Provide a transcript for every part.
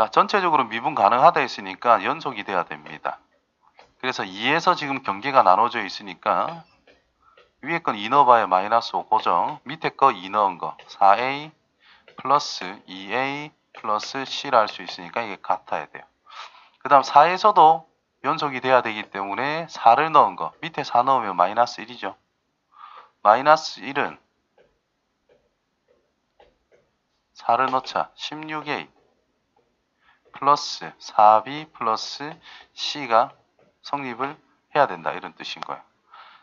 자, 전체적으로 미분 가능하다 했으니까 연속이 돼야 됩니다. 그래서 2에서 지금 경계가 나눠져 있으니까 위에 건2 넣어봐야 마이너스 5 고정. 밑에 거2 넣은 거 4a 플러스 2a 플러스 c라 할수 있으니까 이게 같아야 돼요. 그 다음 4에서도 연속이 돼야 되기 때문에 4를 넣은 거 밑에 4 넣으면 마이너스 1이죠. 마이너스 1은 4를 넣자 16a 플러스 4b 플러스 c가 성립을 해야 된다 이런 뜻인 거예요.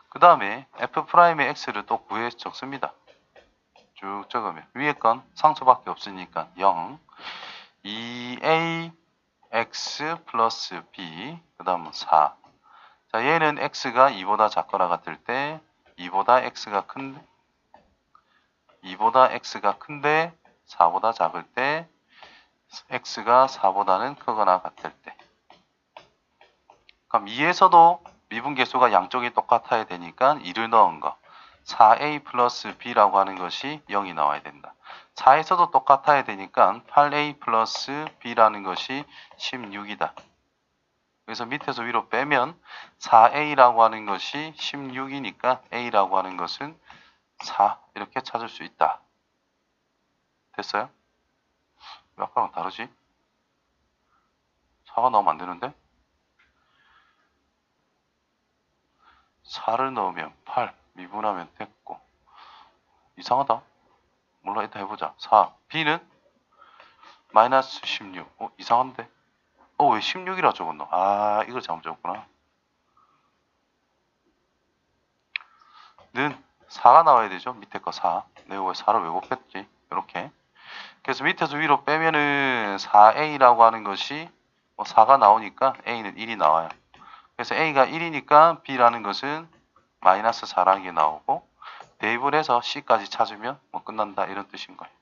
그 다음에 f'의 x를 또 구해 적습니다. 쭉 적으면 위에 건 상수밖에 없으니까 0 2a x 플러스 b 그 다음은 4 자, 얘는 x가 2보다 작거나 같을 때 2보다 x가 큰 2보다 x가 큰데 4보다 작을 때 x가 4보다는 크거나 같을 때 그럼 2에서도 미분 계수가 양쪽이 똑같아야 되니까 2를 넣은 거 4a 플러스 b라고 하는 것이 0이 나와야 된다. 4에서도 똑같아야 되니까 8a 플러스 b라는 것이 16이다. 그래서 밑에서 위로 빼면 4a라고 하는 것이 16이니까 a라고 하는 것은 4 이렇게 찾을 수 있다. 됐어요? 왜 아까랑 다르지? 4가 나오면 안 되는데? 4를 넣으면 8 미분하면 됐고 이상하다. 몰라 이따 해보자. 4 b는 마이너스 16 어 이상한데? 어 왜 16이라 적었노? 아 이걸 잘못 적었구나. 는 4가 나와야 되죠. 밑에 거 4. 내가 왜 4를 왜 곱했지? 이렇게. 그래서 밑에서 위로 빼면은 4a라고 하는 것이 뭐 4가 나오니까 a는 1이 나와요. 그래서 a가 1이니까 b라는 것은 마이너스 4라는 게 나오고 대입을 해서 c까지 찾으면 뭐 끝난다 이런 뜻인 거예요.